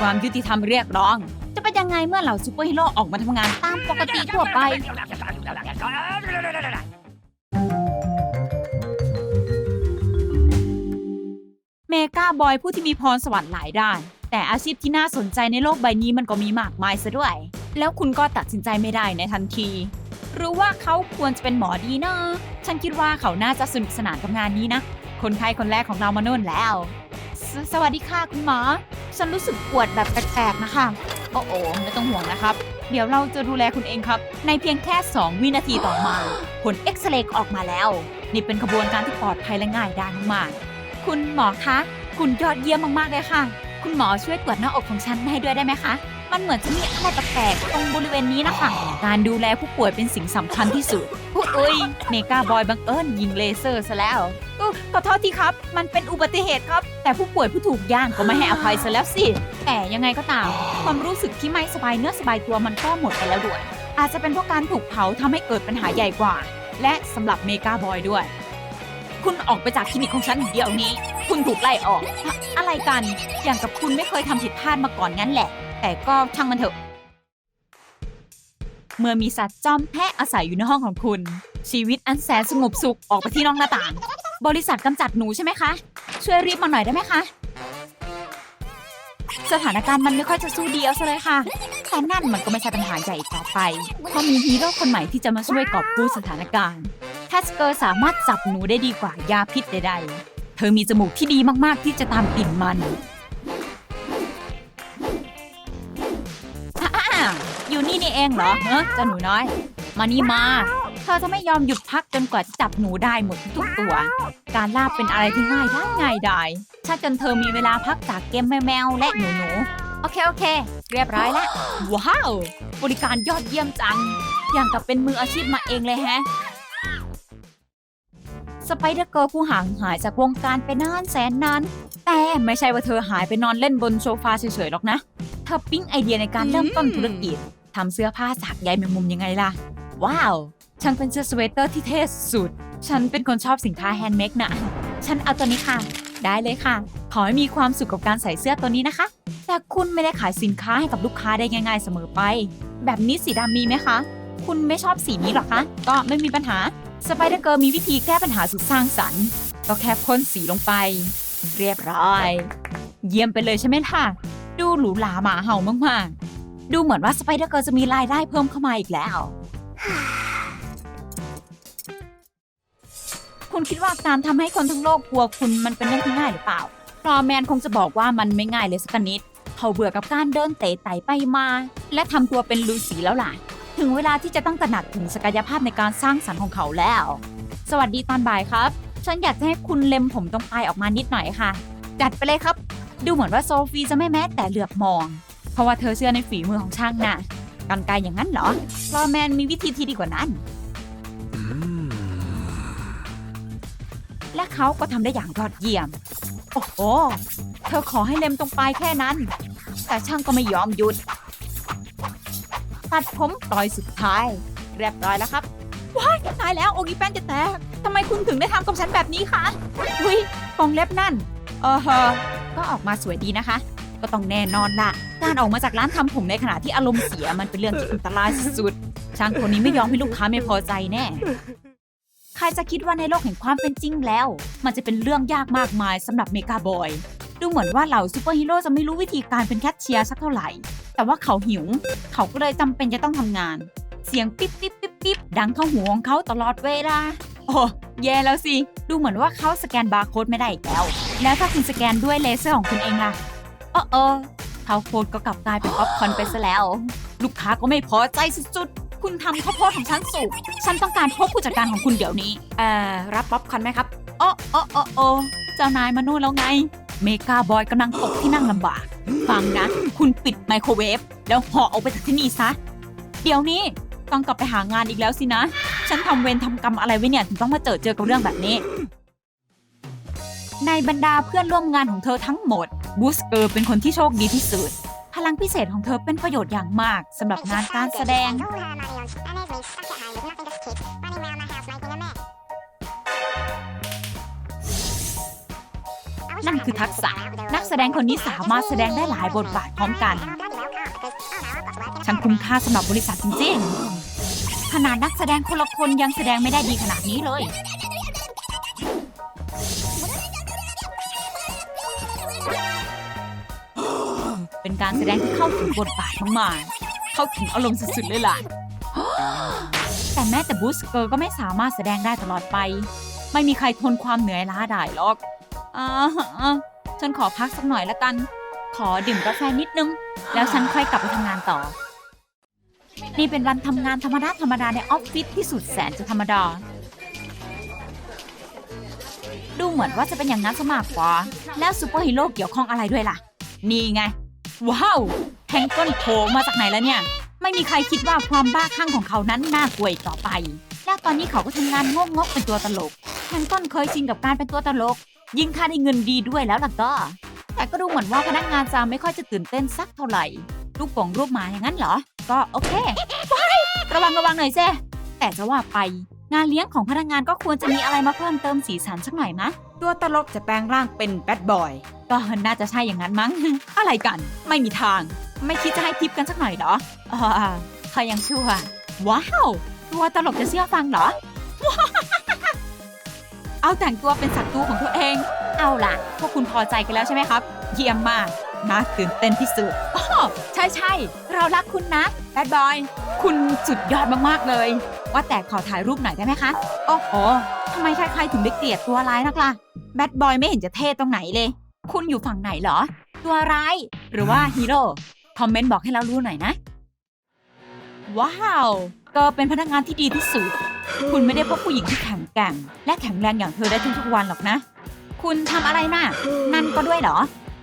ความยุติธรรมเรียกร้อง จะเป็นยังไงเมื่อเหล่าซูเปอร์ฮีโร่ออกมาทำงานตามปกติทั่วไป เมกาบอยผู้ที่มีพรสวรรค์หลายด้าน แต่อาชีพที่น่าสนใจในโลกใบนี้มันก็มีมากมายซะด้วย แล้วคุณก็ตัดสินใจไม่ได้ในทันทีหรือว่าเขาควรจะเป็นหมอดีนะ ฉันคิดว่าเขาน่าจะสนุกสนานกับงานนี้นะ คนไข้คนแรกของเรามาโน่นแล้วสสวัสดีค่ะคุณหมอ ฉันรู้สึกปวดแบบแปลกๆนะคะโอ้โอไม่ต้องห่วงนะครับ เดี๋ยวเราจะดูแลคุณเองครับ ในเพียงแค่ 2 วินาทีต่อมา ผลเอ็กซเรย์ออกมาแล้ว นี่เป็นขบวนการที่ปลอดภัยและง่ายดายมากๆคุณหมอคะ คุณยอดเยี่ยมมากๆเลยค่ะ คุณหมอช่วยตรวจหน้าอกของฉันให้ด้วยได้ไหมคะ มันเหมือนจะมีอะไรแปลกๆตรงบริเวณนี้นะคะ การดูแลผู้ป่วยเป็นสิ่งสำคัญที่สุดผู้อุ้ยเมกาบอยบังเอิญยิงเลเซอร์ซะแล้วอุ๊ยขอโทษทีครับ มันเป็นอุบัติเหตุครับ แต่ผู้ป่วยผู้ถูกย่างก็ไม่ให้อภัยซะแล้วสิ แต่ยังไงก็ตาม ความรู้สึกที่ไม่สบายเนื้อสบายตัวมันก็หมดไปแล้วด้วย อาจจะเป็นเพราะการถูกเผาทำให้เกิดปัญหาใหญ่กว่า และสำหรับเมกาบอยด้วย คุณออกไปจากคลินิกของฉันเดี๋ยวนี้ คุณถูกไล่ออกอะอะไรกัน อย่างกับคุณไม่เคยทำผิดพลาดมาก่อนงั้นแหละ แต่ก็ช่างมันเถอะ เมื่อมีสัตว์จอมแพะอาศัยอยู่ในห้องของคุณ ชีวิตอันแสนสงบสุขออกไปที่นอกหน้าต่าง บริษัทกำจัดหนูใช่ไหมคะ ช่วยรีบมาหน่อยได้ไหมคะ สถานการณ์มันไม่ค่อยจะสู้ดีเอาซะเลยค่ะแต่นั่นมันก็ไม่ใช่ปัญหาใหญ่ต่อไป เพราะมีฮีโร่คนใหม่ที่จะมาช่วยกอบกู้สถานการณ์แทสเกอร์สามารถจับหนูได้ดีกว่ายาพิษใดๆ เธอมีจมูกที่ดีมากๆที่จะตามกลิ่นมัน อ่าอยู่นี่นี่เองเหรอเฮ้เจ้าหนูน้อย มานี่มา เธอจะไม่ยอมหยุดพักจนกว่าจะจับหนูได้หมดทุกตัว การล่าเป็นอะไรที่ง่ายได้ง่ายได้ถ้าจนเธอมีเวลาพักจากเกมแมวและหนูหนูโอเคโอเค เรียบร้อยแล้วว้าว บริการยอดเยี่ยมจัง อย่างกับเป็นมืออาชีพมาเองเลยแฮะสไปเดอร์เกิร์ลผู้ห่างหายจากวงการไปนานแสนนาน แต่ไม่ใช่ว่าเธอหายไปนอนเล่นบนโซฟาเฉยๆหรอกนะ เธอปิ๊งไอเดียในการเริ่มต้นธุรกิจทำเสื้อผ้าจากใยแมงมุมยังไงล่ะ ว้าว ฉันเป็นเสื้อสเวตเตอร์ที่เท่สุด ฉันเป็นคนชอบสินค้าแฮนด์เมดนะ ฉันเอาตัวนี้ค่ะ ได้เลยค่ะ ขอให้มีความสุขกับการใส่เสื้อตัวนี้นะคะ แต่คุณไม่ได้ขายสินค้าให้กับลูกค้าได้ง่าย ๆเสมอไป แบบนี้สีดำมีไหมคะ คุณไม่ชอบสีนี้หรอคะ ก็ไม่มีปัญหา สไปเดอร์เกิร์ลมีวิธีแก้ปัญหาสุดสร้างสรรค์ ก็แค่พ่นสีลงไป เรียบร้อย เยี่ยมไปเลยใช่ไหมล่ะ ดูหรูหราหมาเห่ามากๆ ดูเหมือนว่าสไปเดอร์เกิร์ลจะมีรายได้เพิ่มเข้ามาอีกแล้ว คุณคิดว่าการทำให้คนทั้งโลกกลัวคุณมันเป็นเรื่องที่ง่ายหรือเปล่าพรอแมนคงจะบอกว่ามันไม่ง่ายเลยสักนิด เขาเบื่อกับการเดินเตะไต่ไปมา และทำตัวเป็นลูสีแล้วล่ะ ถึงเวลาที่จะต้องตระหนักถึงศักยภาพในการสร้างสรรค์ของเขาแล้ว สวัสดีตอนบ่ายครับ ฉันอยากจะให้คุณเล็มผมตรงปลายออกมานิดหน่อยค่ะ จัดไปเลยครับ ดูเหมือนว่าโซฟีจะไม่แม้แต่เหลือบมอง เพราะว่าเธอเชื่อในฝีมือของช่างน่ะกันไกลอย่างนั้นเหรอพรอแมนมีวิธีที่ดีกว่านั้น และเขาก็ทำได้อย่างยอดเยี่ยม โอ้โห เธอขอให้เล็มตรงปลายแค่นั้น แต่ช่างก็ไม่ยอมหยุด ตัดผมปล่อยสุดท้าย เรียบร้อยแล้วครับ ว้ายตายแล้วโอกิแป้นจะแตกทำไมคุณถึงได้ทำกับฉันแบบนี้คะ อุ้ยกองเล็บนั่น เออฮะ ก็ออกมาสวยดีนะคะ ก็ต้องแน่นอนละการออกมาจากร้านทำผมในขณะที่อารมณ์เสียมันเป็นเรื่องที่อันตรายสุดๆช่างคนนี้ไม่ยอมให้ลูกค้าไม่พอใจแน่ใครจะคิดว่าในโลกแห่งความเป็นจริงแล้ว มันจะเป็นเรื่องยากมากมายสำหรับเมกาบอย ดูเหมือนว่าเหล่าซูเปอร์ฮีโร่จะไม่รู้วิธีการเป็นแคชเชียร์สักเท่าไหร่ แต่ว่าเขาหิว เขาก็เลยจำเป็นจะต้องทำงาน เสียงปิ๊บปิ๊บปิ๊บปิ๊บดังเข้าหูของเขาตลอดเวลา โอ้แย่แล้วสิ ดูเหมือนว่าเขาสแกนบาร์โค้ดไม่ได้อีกแล้ว แล้วถ้าคุณสแกนด้วยเลเซอร์ของคุณเองล่ะเออเออข้าวโพดก็กลับกลายเป็นป๊อปคอร์นไปซะแล้ว ลูกค้าก็ไม่พอใจสุดๆ คุณทำข้าวโพดของฉันสุก ฉันต้องการพบผู้จัดการของคุณเดี๋ยวนี้ เอ่อ รับป๊อปคอร์นไหมครับโอ้โอ้โอ้โอ้เจ้านายมานู่นแล้วไง เมกาบอยกำลังตกที่นั่งลำบาก ฟังนะ คุณปิดไมโครเวฟแล้วห่อออกไปจากที่นี่ซะ เดี๋ยวนี้ ต้องกลับไปหางานอีกแล้วสินะ ฉันทำเวรทำกรรมอะไรไว้เนี่ยถึงต้องมาเจอเจอกับเรื่องแบบนี้ ในบรรดาเพื่อนร่วมงานของเธอทั้งหมดบูสเกอร์เป็นคนที่โชคดีที่สุด พลังพิเศษของเธอเป็นประโยชน์อย่างมากสำหรับงานการแสดง นั่นคือทักษะ นักแสดงคนนี้สามารถแสดงได้หลายบทบาทพร้อมกัน ฉันคุ้มค่าสำหรับบริษัทจริงๆ ขนาดนักแสดงคนละคนยังแสดงไม่ได้ดีขนาดนี้เลย เป็นการแสดงที่เข้าถึงบทบาทมากๆเข้าถึงอารมณ์สุดๆเลยล่ะ แต่แม้แต่บูสเกอร์ก็ไม่สามารถแสดงได้ตลอดไป ไม่มีใครทนความเหนื่อยล้าได้หรอกอ่าฉันขอพักสักหน่อยละกัน ขอดื่มกาแฟนิดนึง แล้วฉันค่อยกลับไปทำงานต่อ นี่เป็นวันทำงานธรรมดาธรรมดาในออฟฟิศที่สุดแสนจะธรรมดา ดูเหมือนว่าจะเป็นอย่างนั้นซะมากกว่า แล้วซูเปอร์ฮีโร่เกี่ยวข้องอะไรด้วยล่ะ นี่ไง ว้าวแทงก้นโผล่มาจากไหนแล้วเนี่ย ไม่มีใครคิดว่าความบ้าคลั่งของเขานั้นน่ากลัวต่อไป และตอนนี้เขาก็ทำงานงกงกเป็นตัวตลกแทงก้นเคยชินกับการเป็นตัวตลก ยิ่งค่าได้เงินดีด้วยแล้วล่ะก็ แต่ก็ดูเหมือนว่าพนักงานจะไม่ค่อยจะตื่นเต้นสักเท่าไหร่ลูกโป่งรูปหมาอย่างนั้นเหรอ ก็โอเคว้ายระวังระวังหน่อยเซแต่จะว่าไป งานเลี้ยงของพนักงานก็ควรจะมีอะไรมาเพิ่มเติมสีสันสักหน่อยมะ ตัวตลกจะแปลงร่างเป็นแบดบอย ก็น่าจะใช่อย่างนั้นมั้ง อะไรกัน ไม่มีทาง ไม่คิดจะให้ทิปกันสักหน่อยเหรออ่าเขายังชั่ว ว้าว ตัวตลกจะเชื่อฟังเหรอ เอาแต่งตัวเป็นศัตรูของตัวเอง เอาล่ะ พวกคุณพอใจกันแล้วใช่ไหมครับ เยี่ยมมาก น่าตื่นเต้นที่สุดอ๋อใช่ใช่ เรารักคุณนะแบดบอย คุณสุดยอดมากๆเลย ว่าแต่ขอถ่ายรูปหน่อยได้ไหมคะ โอ้โหทำไมใครๆถึงได้เกลียดตัวร้ายนักล่ะแบดบอยไม่เห็นจะเท่ตรงไหนเลย คุณอยู่ฝั่งไหนเหรอ ตัวร้าย หรือว่าฮีโร่ คอมเมนต์บอกให้เรารู้หน่อยนะ ว้าวก็เป็นพนักงานที่ดีที่สุด คุณไม่ได้พบผู้หญิงที่แข็งแกร่ง และแข็งแรงอย่างเธอได้ทุกๆวันหรอกนะ คุณทำอะไรน่ะนั่นก็ด้วยเหรอ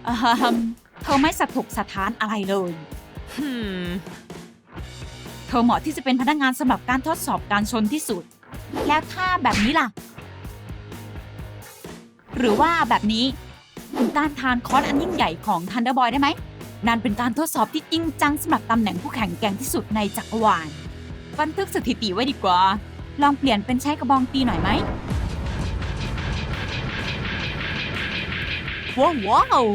เอมเธอไม่สะทกสะท้านอะไรเลย Hmm. เธอเหมาะที่จะเป็นพนักงานสำหรับการทดสอบการชนที่สุด แล้วถ้าแบบนี้ล่ะ หรือว่าแบบนี้ คุณต้านทานคอนอันยิ่งใหญ่ของ Thunderboy ได้ไหมนั่นเป็นการทดสอบที่จริงจังสำหรับตำแหน่งผู้แข่งแกร่งที่สุดในจักรวาลบันทึกสถิติไว้ดีกว่า ลองเปลี่ยนเป็นใช้กระบองตีหน่อยไหมว้าวว้าว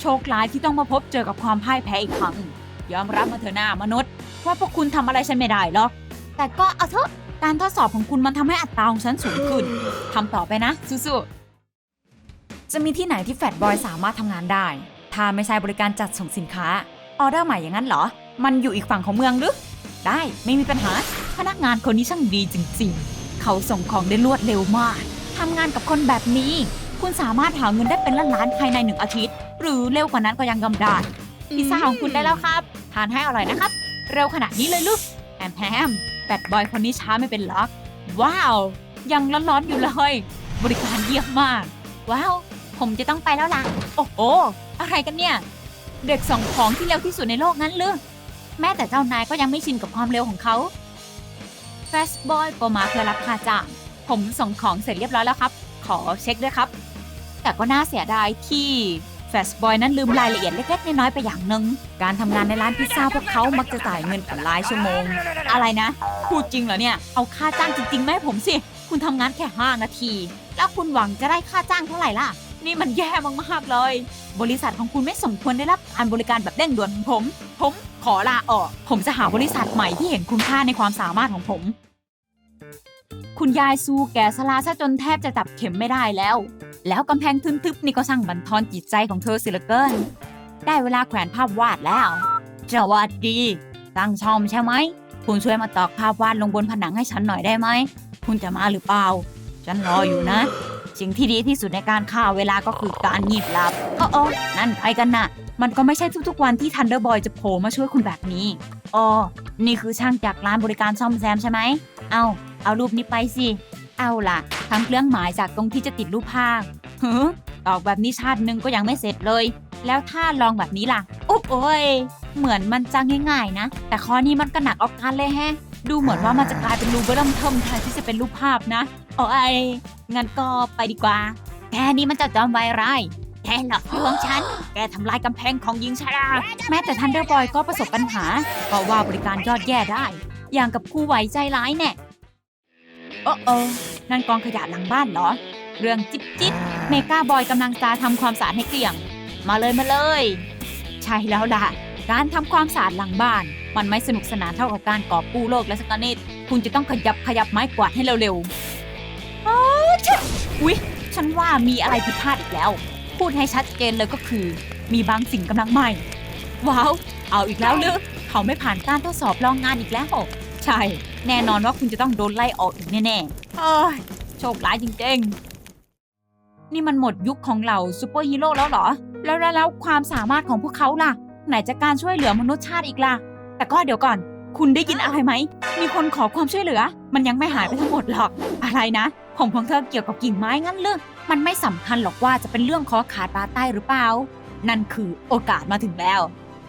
โชคร้ายที่ต้องมาพบเจอกับความพ่ายแพ้อีกครั้ง ยอมรับมาเถอะหน้ามนุษย์ ว่าพวกคุณทำอะไรฉันไม่ได้หรอก แต่ก็เอาเถอะการทดสอบของคุณมันทำให้อัตราของฉันสูงขึ้นทำต่อไปนะสู้ๆจะมีที่ไหนที่แฟตบอยสามารถทำงานได้ ถ้าไม่ใช่บริการจัดส่งสินค้าออเดอร์ใหม่อย่างนั้นเหรอ มันอยู่อีกฝั่งของเมืองหรือ ได้ไม่มีปัญหาพนักงานคนนี้ช่างดีจริงๆ เขาส่งของได้รวดเร็วมากทำงานกับคนแบบนี้ คุณสามารถหาเงินได้เป็นล้านๆภายในหนึ่งอาทิตย์ หรือเร็วกว่านั้นก็ยังกำได้พิซซ่าของคุณได้แล้วครับทานให้อร่อยนะครับ เร็วขนาดนี้เลยลูกแอมแฮมแบดบอยคนนี้ช้าไม่เป็นล็อก ว้าว ยังร้อนๆอยู่เลย บริการเยี่ยมมาก ว้าว ผมจะต้องไปแล้วล่ะ โอ้โห อะไรกันเนี่ย เด็กส่งของที่เร็วที่สุดในโลกนั้นหรือแม้แต่เจ้านายก็ยังไม่ชินกับความเร็วของเขาแฟสบอยก็มาเพื่อรับค่าจ้างผมส่งของเสร็จเรียบร้อยแล้วครับ ขอเช็คด้วยครับ แต่ก็น่าเสียดายที่ แฟสบอยนั้นลืมรายละเอียดเล็กๆ น้อยๆไปอย่างหนึ่งการทำงานในร้านพิซซ่าพวกเขามักจะจ่ายเงินเป็นรายชั่วโมง อะไรนะ พูดจริงเหรอเนี่ย เอาค่าจ้างจริงๆมาให้ผมสิ คุณทำงานแค่ 5 นาที แล้วคุณหวังจะได้ค่าจ้างเท่าไหร่ล่ะ นี่มันแย่มากๆเลย บริษัทของคุณไม่สมควรได้รับการบริการแบบเร่งด่วนของผม ผมขอลาออก ผมจะหาบริษัทใหม่ที่เห็นคุณค่าในความสามารถของผม คุณยายซูแก่สลาซะจนแทบจะจับเข็มไม่ได้แล้ว แล้วกำแพงทึบๆนี่ก็สร้างบันทอนจิตใจของเธอสิเหลเกิน ได้เวลาแขวนภาพวาดแล้วสวัสดีตั้งชอมใช่ไหม คุณช่วยมาตอกภาพวาดลงบนผนังให้ฉันหน่อยได้ไหม คุณจะมาหรือเปล่า ฉันรออยู่นะ สิ่งที่ดีที่สุดในการฆ่าเวลาก็คือการงีบหลับโอ้โอ้นั่นใครกันน่ะ มันก็ไม่ใช่ทุกๆวันที่ทันเดอร์บอยจะโผล่มาช่วยคุณแบบนี้อ๋อนี่คือช่างจากร้านบริการซ่อมแซมใช่ไหม เอา เอารูปนี้ไปสิ เอาล่ะทำเครื่องหมายจากตรงที่จะติดรูปภาพเฮ้อตอกแบบนี้ชาตินึงก็ยังไม่เสร็จเลย แล้วถ้าลองแบบนี้ล่ะ อุ๊บโอ้ย เหมือนมันจะง่ายๆนะ แต่ข้อนี้มันก็หนักเอาการเลยแฮะ ดูเหมือนว่ามันจะกลายเป็นรูปเริ่มเทิมแทนที่จะเป็นรูปภาพนะโอ้ยงั้นก็ไปดีกว่า แกนี่มันจะจอมไวร้ายแกหลอกลวงฉัน แกทำลายกำแพงของหญิงชราแม้แต่ทันเดอร์บอยก็ประสบปัญหาเพราะว่าบริการยอดแย่ได้ อย่างกับครูไหวใจร้ายแน่โอ้โอ นั่นกองขยะหลังบ้านเหรอ เรื่องจิ๊บจิ๊บเมกาบอยกำลังจะทำความสะอาดให้เกลี้ยง มาเลยมาเลย ใช่แล้วล่ะ การทำความสะอาดหลังบ้าน มันไม่สนุกสนานเท่ากับการกอบกู้โลกและสกนิดคุณจะต้องขยับขยับไม้กวาดให้เร็วๆอ้าวชิอุ๊ยฉันว่ามีอะไรผิดพลาดอีกแล้ว พูดให้ชัดเจนเลยก็คือ มีบางสิ่งกำลังใหม่ ว้าว เอาอีกแล้วหรือเขาไม่ผ่านการทดสอบลองงานอีกแล้ว ใช่ แน่นอนว่าคุณจะต้องโดนไล่ออกอีกแน่ๆเอ้ยโชคร้ายจริงๆ นี่มันหมดยุคของเหล่าซูเปอร์ฮีโร่แล้วเหรอแล้วแล้วแล้วความสามารถของพวกเขาล่ะ ไหนจะการช่วยเหลือมนุษยชาติอีกล่ะ แต่ก็เดี๋ยวก่อน คุณได้ยินอะไรไหม มีคนขอความช่วยเหลือ มันยังไม่หายไปทั้งหมดหรอก อะไรนะ ผมของเธอเกี่ยวกับกิ่งไม้งั้นเลือมันไม่สำคัญหรอกว่าจะเป็นเรื่องคอขาดบาใต้หรือเปล่า นั่นคือโอกาสมาถึงแล้ว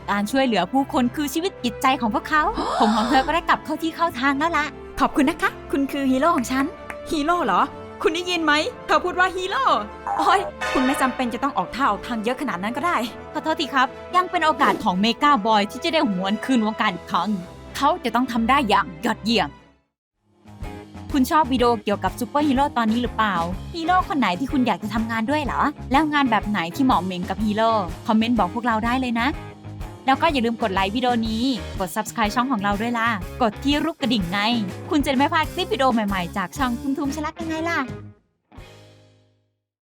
การช่วยเหลือผู้คนคือชีวิตจิตใจของพวกเขา ผมของเธอก็ได้กลับเข้าที่เข้าทางแล้วละขอบคุณนะคะ คุณคือฮีโร่ของฉัน ฮีโร่เหรอ คุณได้ยินไหม เธอพูดว่าฮีโร่โอ้ยคุณไม่จำเป็นจะต้องออกท่าออกทางเยอะขนาดนั้นก็ได้ ขอโทษทีครับ ยังเป็นโอกาสของเมกาบอยที่จะได้หวนคืนวงการอีกครั้ง เขาจะต้องทำได้อย่างยอดเยี่ยม คุณชอบวิดีโอเกี่ยวกับซูเปอร์ฮีโร่ตอนนี้หรือเปล่า ฮีโร่คนไหนที่คุณอยากจะทำงานด้วยเหรอ แล้วงานแบบไหนที่เหมาะเหม่งกับฮีโร่ คอมเมนต์บอกพวกเราได้เลยนะ แล้วก็อย่าลืมกดไลค์วิดีโอนี้ กด subscribe ช่องของเราด้วยล่ะ กดที่รูปกระดิ่งไง คุณจะไม่พลาดคลิปวิดีโอใหม่ๆ จากช่องทุมทุมชลักยังไงล่ะ